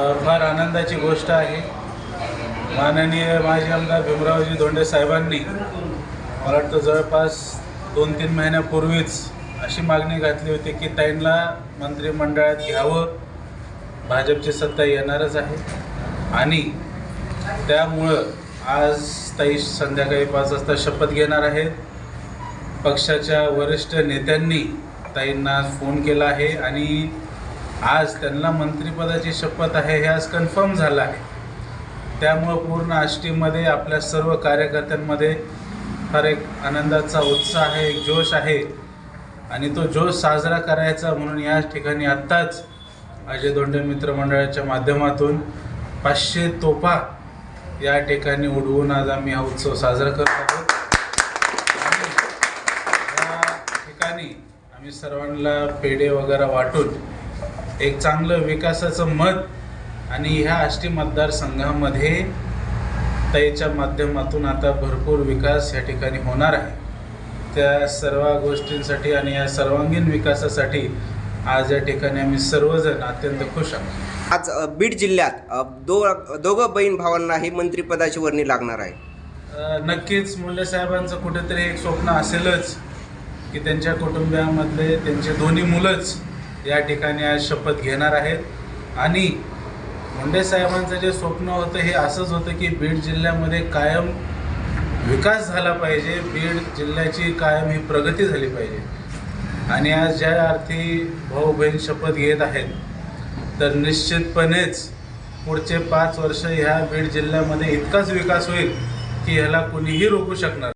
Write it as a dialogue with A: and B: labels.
A: फार आनंदाची गोष्ट आहे. माननीय माजी आमदार भीमरावजी धोंडे साहेबांनी मला वाटतं जवळपास दोन तीन महिन्यापूर्वीच अशी मागणी घातली होती की ताईंना मंत्रिमंडळात घ्यावं. भाजपची सत्ता येणारच आहे. आणि त्यामुळं आज ताई संध्याकाळी पाच वाजता शपथ घेणार आहेत. पक्षाच्या वरिष्ठ नेत्यांनी ताईंना फोन केला आहे आणि आज त्यांना मंत्रिपदाची शपथ आहे हे आज कन्फर्म झालं आहे. त्यामुळं पूर्ण आष्टीमध्ये आपल्या सर्व कार्यकर्त्यांमध्ये फार एक आनंदाचा उत्साह आहे एक जोश आहे. आणि तो जोश साजरा करायचा म्हणून या ठिकाणी आत्ताच अजय धोंडे मित्रमंडळाच्या माध्यमातून पाचशे तोफा या ठिकाणी उडवून आज आम्ही हा उत्सव साजरा करत आहोत. या ठिकाणी आम्ही सर्वांना पेढे वगैरे वाटून एक चांगलं विकासाचं मत आणि ह्या आष्टी मतदारसंघामध्ये ताईच्या माध्यमातून आता भरपूर विकास या ठिकाणी होणार आहे. त्या सर्व गोष्टींसाठी आणि या सर्वांगीण विकासासाठी आज या ठिकाणी आम्ही सर्वजण अत्यंत खुश आहोत.
B: आज बीड जिल्ह्यात दो दोघं बहीण भावांना ही मंत्रिपदाची वर्णी लागणार आहे.
A: नक्कीच मुंडे साहेबांचं कुठेतरी एक स्वप्न असेलच की त्यांच्या कुटुंबियामधले त्यांचे दोन्ही मुलंच या ठिकाणी आज शपथ घेणार आहेत. आणि मुंडे साहेबांचं जे स्वप्न होतं हे असंच होतं की बीड जिल्ह्यामध्ये कायम विकास झाला पाहिजे. बीड जिल्ह्याची कायम ही प्रगती झाली पाहिजे. आणि आज ज्या अर्थी भाऊ बहीण शपथ घेत आहेत तर निश्चितपणेच पुढचे पाच वर्ष ह्या बीड जिल्ह्यामध्ये इतकाच विकास होईल की ह्याला कुणीही रोखू शकणार